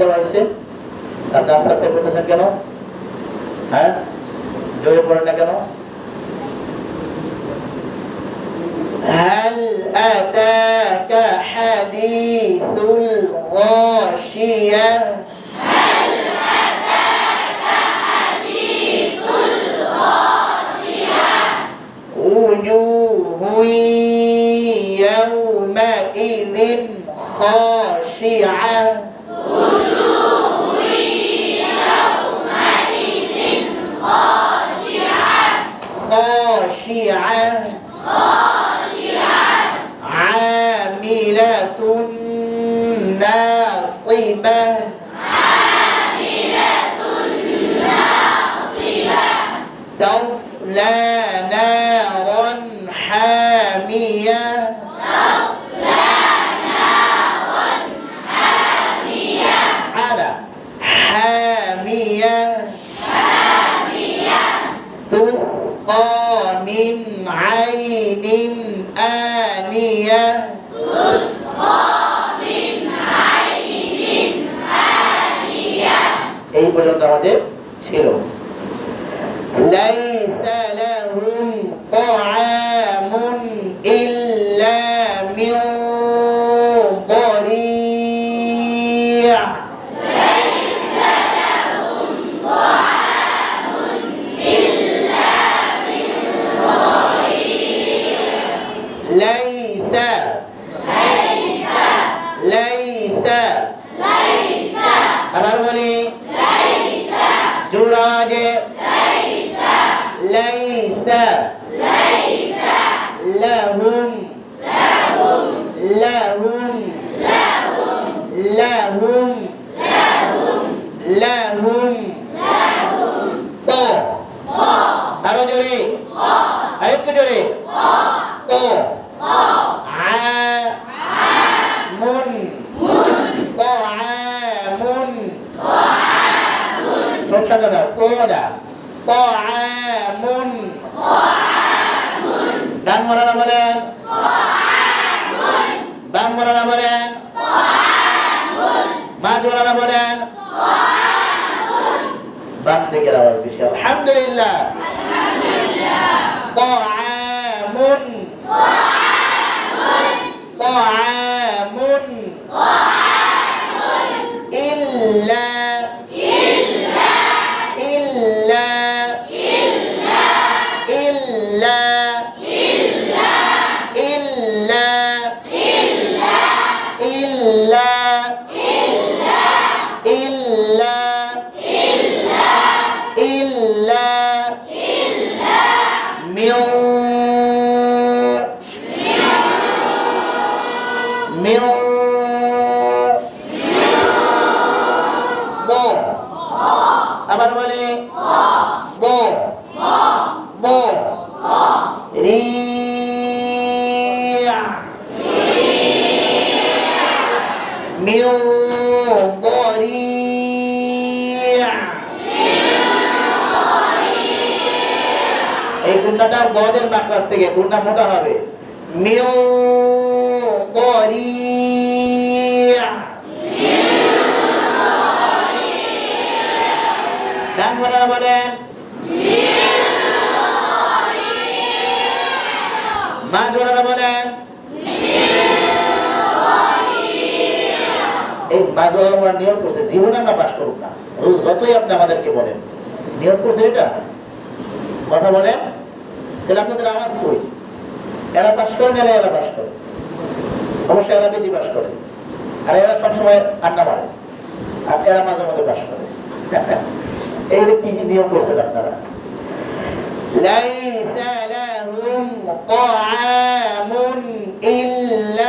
দেওয়া হয়েছে আপনি আস্তে আস্তে বলতেছেন কেন হ্যাঁ জোরে পড়েন না কেন هل أتاك حديث الغاشية وجوه يومئذ خاشعة خاشعة عاملة ناصبة تصلى من عين آنية এই পর্যন্ত আমাদের ছিল ليس আবার বলি জোরাজে লাইসা লাহুম লাহুম লাহুম লাহুম তো। আরও জোরে, আরেকটু জোরে, তো। আ। ঠোঁট সামনে দাও তোদা طعام ডান মরানা বলেন বাম মরানা বলেন মাঝ মরানা বলেন বাম দিকের আওয়াজ বেশি আলহামদুলিল্লাহ طعام طعام إلا গুণাটা গদের মাখরাজ থেকে গুণটা মোটা হবে। মিউ ডান মরানা বলেন মা জোরানা বলেন, এই মাঝওয়ালার আমরা নিয়ম করছে, জীবনে আমরা পাশ করুক না। রোজ যতই আপনি আমাদেরকে বলেন নিয়ম করছেন এটা? কথা বলেন? তাহলে আপনাদের আওয়াজ কই? এরা পাশ করেন এরা এরা পাশ করে? অবশ্যই এরা বেশি পাশ করে। আর এরা সবসময় আড্ডা মারে। আর এরা মাঝে মাঝে পাশ করে। এইটা কি নিয়ম করছেন আপনারা? ليس لهم طعام إلا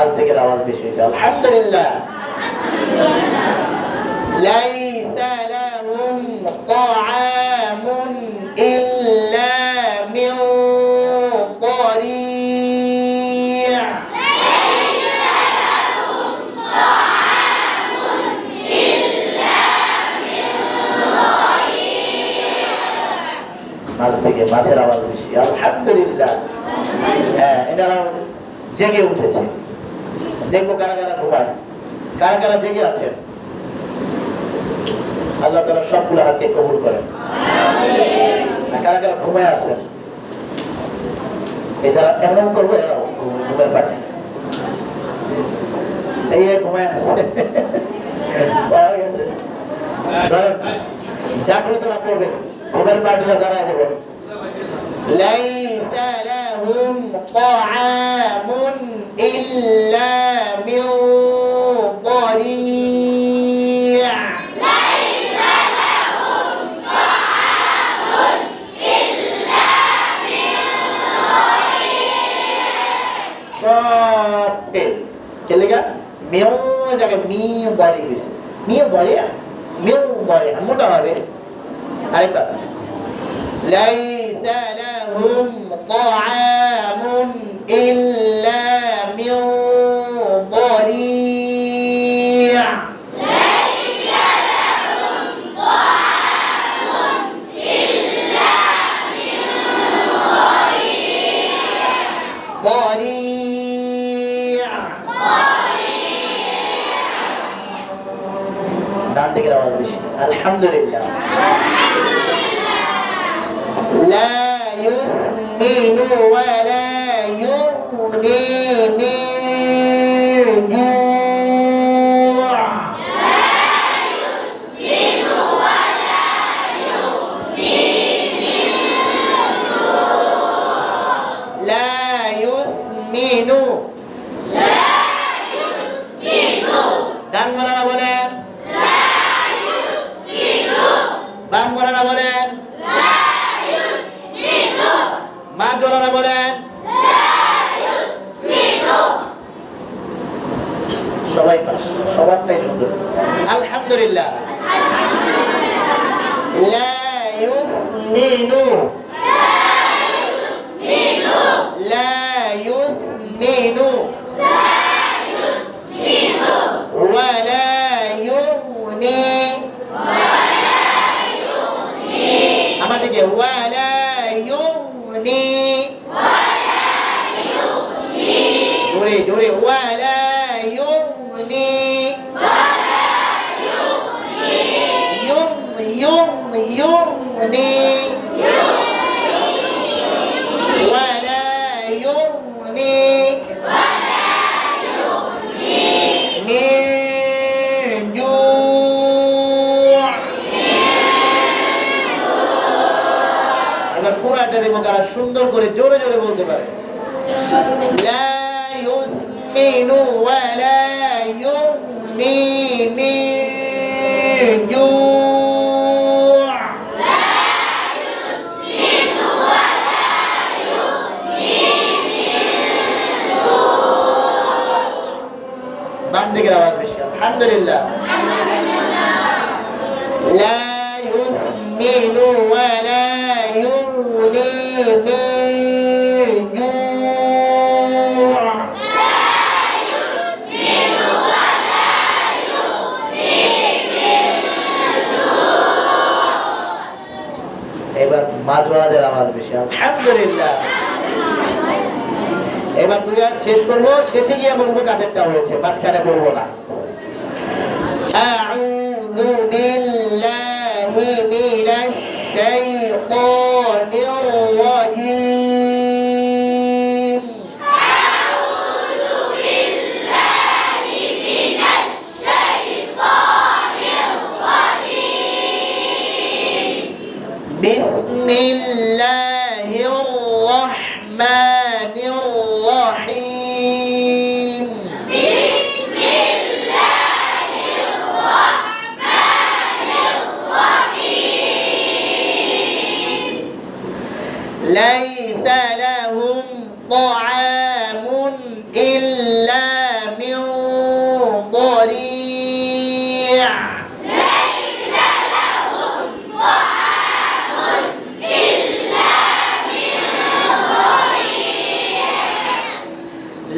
আজ থেকে আওয়াজ বেশি হয়েছে, আলহামদুলিল্লাহ। থেকে মাঝের আওয়াজ বেশি আলহামদুলিল্লাহ হ্যাঁ এনারা জেগে উঠেছে দেখবো কারা কারা ঘুমায় কারা কারা জেগে আছেন আল্লাহ তারা সবগুলো হাতে কবুল করেন আর কারা কারা ঘুমায় আছেন এই তারা এমন করবো এরাও ঘুমের পাটে এই এক ঘুমায় আছে পাওয়া গেছে ধরেন জাগ্রতরা পড়বেন ঘুমের পাটিরা দাঁড়ায় দেবেন ليس لهم طعام إلا কেলেগা? মেও জায়গায় মি বরে গেছে। মি বরে মেও বরে মোটা হবে। আরেকবার লাইসা লাহুম তাআমুন ইল্লা আলহামদুলিল্লাহ لا يسمن ولا يغني من جوع لا يسمن বলেন। সবাই সবারটাই সুন্দর। আলহামদুলিল্লাহ। জোরে জোরে ওয়ালা ইউনি ইউম ইউম ইউনি ওয়ালা ইউনি এবার পুরাটা দেবো কারা সুন্দর করে জোরে জোরে বলতে পারে। لا يؤمن ولا يغني من جوع. لا يسمن ولا يغني من جوع بعد ذكر الحمد لله. الحمد لله. لا এবার মাঝওয়ালাদের আওয়াজ বেশি আলহামদুলিল্লাহ এবার দুই হাত শেষ করবো শেষে গিয়ে বলবো কাদেরটা হয়েছে মাঝখানে বলবো না أعوذ بالله من الشيطان الرحيم ليس لهم طعام إلا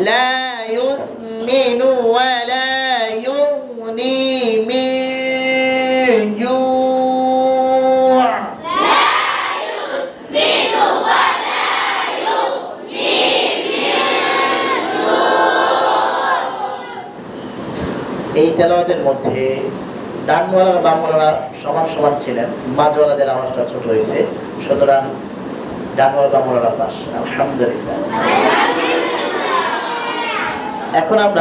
লা ইউসমিনু ওয়া লা ইউগনি মিন জু' এই তেলাওয়াতের মধ্যে ডানওয়ালার বামওয়ালারা সমান সমান ছিলেন মাঝওয়ালাদের আওয়াজটা ছোট হয়েছে। সুতরাং ডানওয়ালা বামওয়ালারা পাস। আলহামদুলিল্লাহ। এখন আমরা